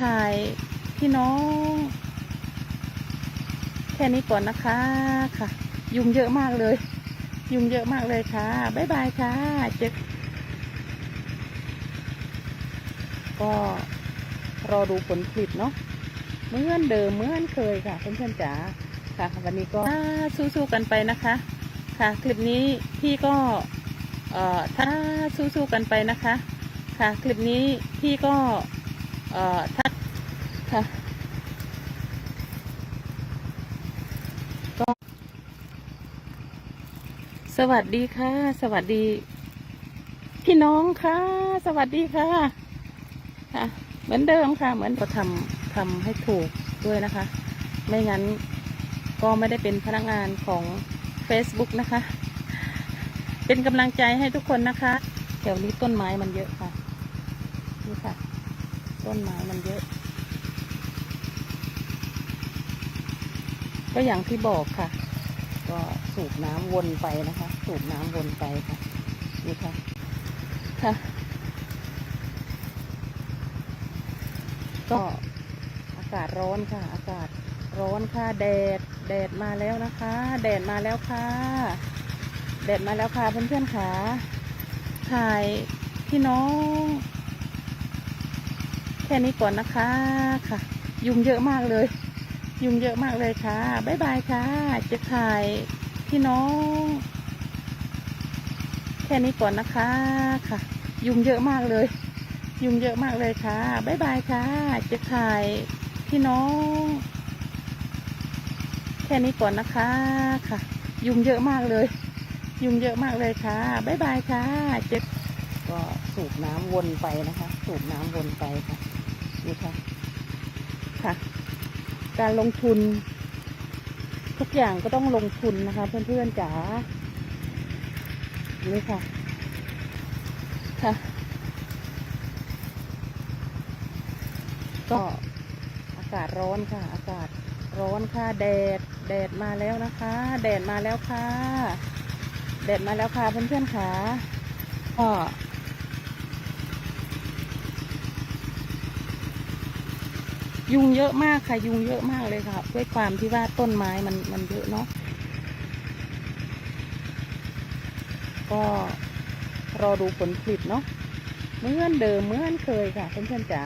ถ่ายพี่น้อง แค่นี้ก่อนนะคะค่ะ ยุงเยอะมากเลย ยุงเยอะมากเลยค่ะ บ๊ายบายค่ะเจอก็รอดูผลผลิตเนาะเหมือนเดิมเหมือนเคยค่ะเพื่อนๆจ๋าค่ะ วันนี้ก็สู้ๆกันไปนะคะ ค่ะคลิปนี้พี่ก็เอ่อถ้าสู้ๆกันไปนะคะ ค่ะคลิปนี้พี่ก็เอ่อถ้า ค่ะ ก็ สวัสดีค่ะ สวัสดี พี่น้องค่ะ สวัสดีค่ะ ค่ะ เหมือนเดิมค่ะ เหมือนเราทำทำให้ถูกด้วยนะคะ ไม่งั้นก็ไม่ได้เป็นพนักงานของ Facebook นะคะ เป็นกำลังใจให้ทุกคนนะคะแถวนี้ต้นไม้มันเยอะค่ะ นี่ค่ะ ต้นไม้มันเยอะ ก็อย่างที่บอกค่ะ ก็สูบน้ำวนไปนะคะ สูบน้ำวนไปค่ะนี่ค่ะค่ะ ก็อากาศร้อนค่ะ อากาศร้อนค่ะแดดแดดมาแล้วนะคะ แดดมาแล้วค่ะ แดดมาแล้วค่ะเพื่อนๆค่ะถ่ายพี่น้อง แค่นี้ก่อนนะคะค่ะ ยุงเยอะมากเลย ยุงเยอะมากเลยค่ะ บ๊ายบายค่ะ จะถ่ายพี่น้อง แค่นี้ก่อนนะคะค่ะ ยุงเยอะมากเลย ยุงเยอะมากเลยค่ะ บ๊ายบายค่ะ จะถ่ายพี่น้อง แค่นี้ก่อนนะคะค่ะ ยุงเยอะมากเลย ยุงเยอะมากเลยค่ะ บ๊ายบายค่ะเจ็บก็สูบน้ำวนไปนะคะ สูบน้ำวนไปค่ะนี่ค่ะค่ะ การลงทุน ทุกอย่างก็ต้องลงทุนนะคะ เพื่อนๆจ๋านี่ค่ะ ค่ะ ก็อากาศร้อนค่ะ อากาศร้อนค่ะ แดด แดดมาแล้วนะคะ แดดมาแล้วค่ะ แดดมาแล้วค่ะเพื่อนๆค่ะก็ ยุงเยอะมากค่ะ ยุงเยอะมากเลยค่ะ ด้วยความที่ว่าต้นไม้มันมันเยอะเนาะก็รอดูผลผลิตเนาะเหมือนเดิมเหมือนเคยค่ะเพื่อนๆจ๋า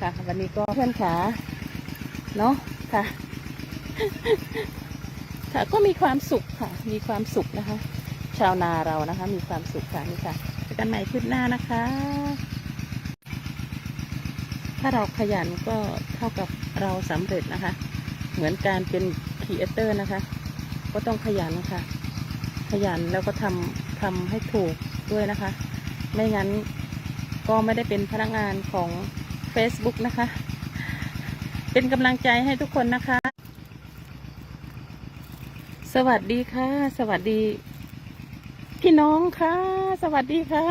ค่ะ วันนี้ก็เพื่อนขาเนาะค่ะ ค่ะก็มีความสุขค่ะ มีความสุขนะคะ ชาวนาเรานะคะ มีความสุขค่ะนี่ค่ะเจอกันใหม่คลิปหน้านะคะ ถ้าเราขยันก็เท่ากับเราสำเร็จนะคะ เหมือนการเป็นครีเอเตอร์นะคะ ก็ต้องขยันนะคะขยันแล้วก็ทำทำให้ถูกด้วยนะคะ ไม่งั้นก็ไม่ได้เป็นพนักงานของ Facebook นะคะ เป็นกำลังใจให้ทุกคนนะคะ สวัสดีค่ะ สวัสดี พี่น้องค่ะ สวัสดีค่ะ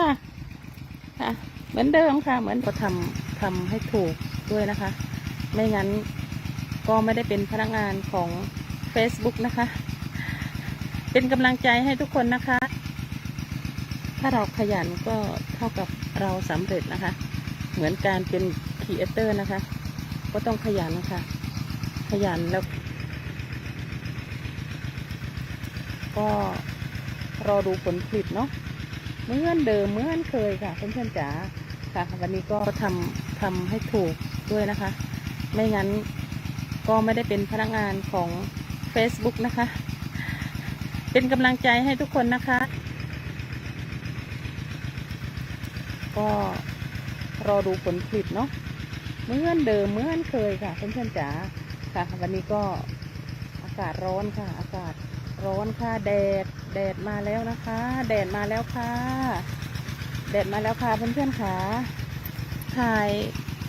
ค่ะ เหมือนเดิมค่ะ เหมือนก็ทำทำให้ถูกด้วยนะคะ ไม่งั้นก็ไม่ได้เป็นพนักงานของ Facebook นะคะ เป็นกำลังใจให้ทุกคนนะคะ ถ้าเราขยันก็เท่ากับเราสำเร็จนะคะ เหมือนการเป็นครีเอเตอร์นะคะ ก็ต้องขยันนะคะ ขยันแล้วก็รอดูผลผลิตเนาะเหมือนเดิมเหมือนเคยค่ะเพื่อนๆจ๋า ค่ะ วันนี้ก็ทำทำให้ถูกด้วยนะคะ ไม่งั้นก็ไม่ได้เป็นพนักงานของ Facebook นะคะ เป็นกำลังใจให้ทุกคนนะคะ ก็รอดูผลผลิตเนาะเหมือนเดิมเหมือนเคยค่ะเพื่อนๆจ๋าค่ะ วันนี้ก็อากาศร้อนค่ะ อากาศร้อนค่ะแดดแดดมาแล้วนะคะ แดดมาแล้วค่ะ แดดมาแล้วค่ะเพื่อนๆค่ะถ่าย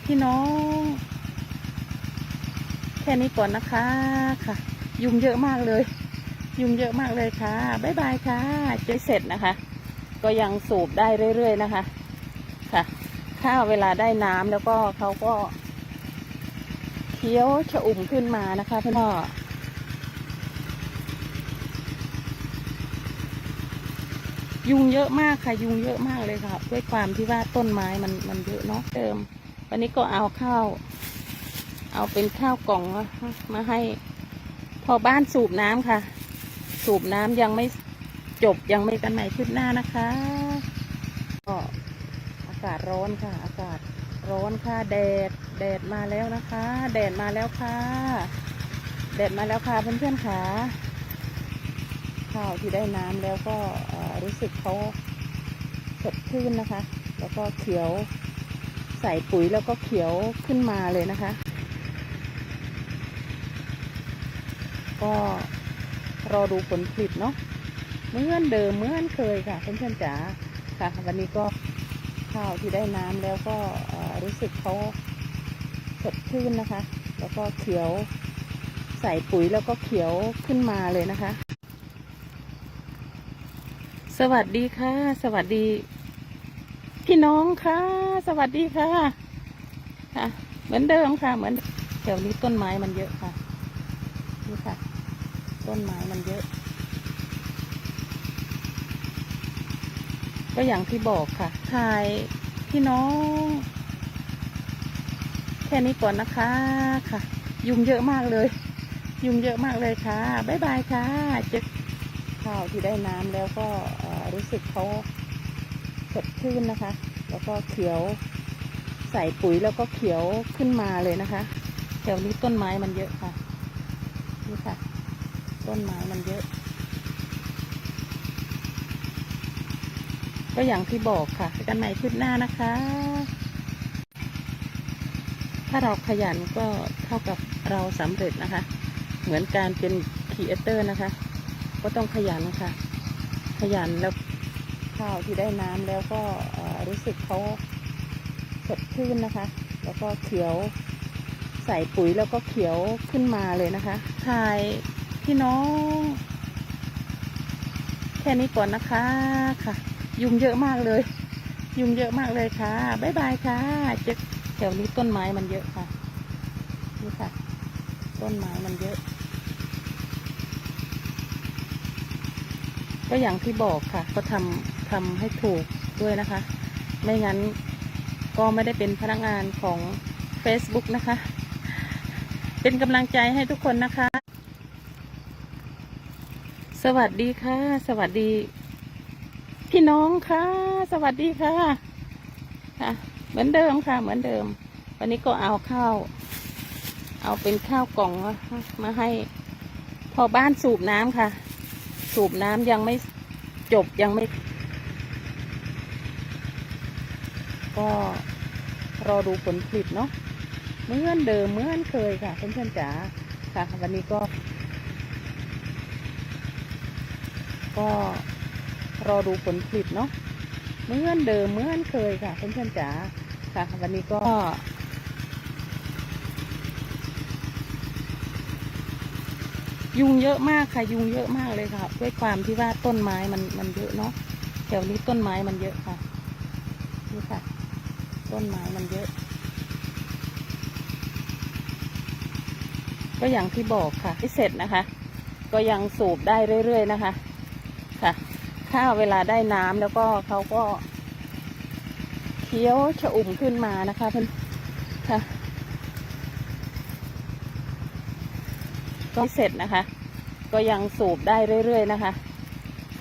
พี่น้อง แค่นี้ก่อนนะคะค่ะ ยุงเยอะมากเลย ยุงเยอะมากเลยค่ะบ๊ายบายค่ะเจะเสร็จนะคะ ก็ยังสูบได้เรื่อยๆนะคะค่ะถ้าเวลาได้น้ำแล้วก็เขาก็เคี้ยวชะอุ่มขึ้นมานะคะเพื่อนพ่อ ยุงเยอะมากค่ะยุงเยอะมากเลยค่ะ ด้วยความที่ว่าต้นไม้มันมันเยอะเนาะเติม วันนี้ก็เอาข้าว เอาเป็นข้าวกล่องมาให้พอบ้านสูบน้ำค่ะ สูบน้ำยังไม่จบยังไม่กันใหม่คลิปหน้านะคะก็อากาศร้อนค่ะ อากาศร้อนค่ะแดดแดดมาแล้วนะคะ แดดมาแล้วค่ะ แดดมาแล้วค่ะเพื่อนๆค่ะาวที่ได้น้ำแล้วก็รู้สึกเขาสดชื่นนะคะ แล้วก็เขียวใส่ปุ๋ยแล้วก็เขียวขึ้นมาเลยนะคะ ก็รอดูผลผลิตเนาะเหมือนเดิมเหมือนเคยค่ะเพื่อนๆจ๋าค่ะ วันนี้ก็ข้าวที่ได้น้ำแล้วก็รู้สึกเขาสดชื่นนะคะ แล้วก็เขียวใส่ปุ๋ยแล้วก็เขียวขึ้นมาเลยนะคะ วัสดีค่ะ สวัสดี พี่น้องค่ะ สวัสดีค่ะค่ะ เหมือนเดิมค่ะ เหมือนแถวนี้ต้นไม้มันเยอะค่ะนี่ค่ะ ต้นไม้มันเยอะ ก็อย่างที่บอกค่ะถ่ายพี่น้อง แค่นี้ก่อนนะคะค่ะ ยุงเยอะมากเลย ยุงเยอะมากเลยค่ะบ๊ายบายค่ะเจอ ข้าวที่ได้น้ำแล้วก็รู้สึกเขาสดชื่นนะคะ แล้วก็เขียวใส่ปุ๋ยแล้วก็เขียวขึ้นมาเลยนะคะ แถวนี้ต้นไม้มันเยอะค่ะ นี่ค่ะ ต้นไม้มันเยอะ ก็อย่างที่บอกค่ะกันใหม่คลิปหน้านะคะ ถ้าเราขยันก็เท่ากับเราสำเร็จนะคะ เหมือนการเป็นครีเอเตอร์นะคะ ก็ต้องขยันนะคะขยันแล้วข้าวที่ได้น้ำแล้วก็รู้สึกเขาสดชื่นนะคะ แล้วก็เขียวใส่ปุ๋ยแล้วก็เขียวขึ้นมาเลยนะคะถ่ายพี่น้อง แค่นี้ก่อนนะคะค่ะ ยุงเยอะมากเลย ยุงเยอะมากเลยค่ะบ๊ายบายค่ะเจอแถวนี้ต้นไม้มันเยอะค่ะนี่ค่ะ ต้นไม้มันเยอะ ก็อย่างที่บอกค่ะ ก็ทำทำให้ถูกด้วยนะคะ ไม่งั้นก็ไม่ได้เป็นพนักงานของ Facebook นะคะ เป็นกำลังใจให้ทุกคนนะคะ สวัสดีค่ะ สวัสดี พี่น้องค่ะ สวัสดีค่ะค่ะ เหมือนเดิมค่ะ เหมือนเดิม วันนี้ก็เอาข้าว เอาเป็นข้าวกล่องมามาให้พอบ้านสูบน้ำค่ะ สูบน้ำยังไม่จบยังไม่ ก็รอดูผลผลิตเนาะเหมือนเดิมเหมือนเคยค่ะเพื่อนๆจ๋าค่ะ วันนี้ก็ ก็รอดูผลผลิตเนาะเหมือนเดิมเหมือนเคยค่ะเพื่อนๆจ๋าค่ะ วันนี้ก็ ยุงเยอะมากค่ะ ยุงเยอะมากเลยค่ะ ด้วยความที่ว่าต้นไม้มันมันเยอะเนาะแถวนี้ต้นไม้มันเยอะค่ะนี่ค่ะ ต้นไม้มันเยอะ ก็อย่างที่บอกค่ะที่เสร็จนะคะ ก็ยังสูบได้เรื่อยๆนะคะค่ะข้าวเวลาได้น้ำแล้วก็เขาก็เคี้ยวชะอุ่มขึ้นมานะคะเพื่อนค่ะ ก็เสร็จนะคะ ก็ยังสูบได้เรื่อยๆนะคะ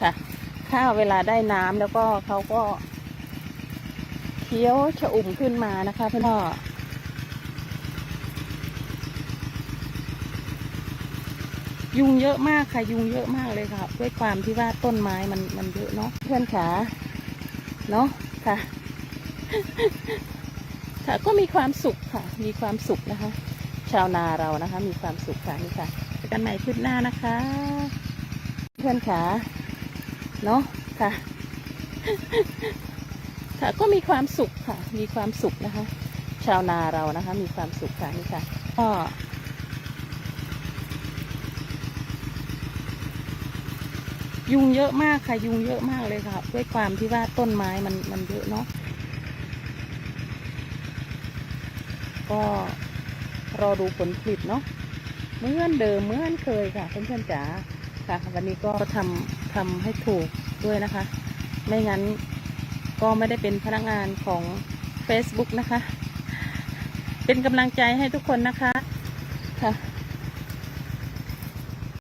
ค่ะ ข้าวเวลาได้น้ำแล้วก็เขาก็เคี้ยวชะอุ่มขึ้นมานะคะเพื่อนพ่อยุงเยอะมากค่ะ ยุงเยอะมากเลยค่ะ ด้วยความที่ว่าต้นไม้มันมันเยอะเนาะเพื่อนขาเนาะค่ะ ค่ะก็มีความสุขค่ะ มีความสุขนะคะ ชาวนาเรานะคะ มีความสุขค่ะนี่ค่ะเจอกันใหม่คลิปหน้านะคะ เพื่อนขาเนาะค่ะ ค่ะก็มีความสุขค่ะ มีความสุขนะคะ ชาวนาเรานะคะ มีความสุขค่ะนี่ค่ะก็ยุงเยอะมากค่ะ ยุงเยอะมากเลยค่ะ ด้วยความที่ว่าต้นไม้มันมันเยอะเนาะก็ รอดูผลผลิตเนาะเหมือนเดิมเหมือนเคยค่ะเพื่อนๆจ๋าค่ะ วันนี้ก็ทำทำให้ถูกด้วยนะคะ ไม่งั้นก็ไม่ได้เป็นพนักงานของ Facebook นะคะ เป็นกำลังใจให้ทุกคนนะคะ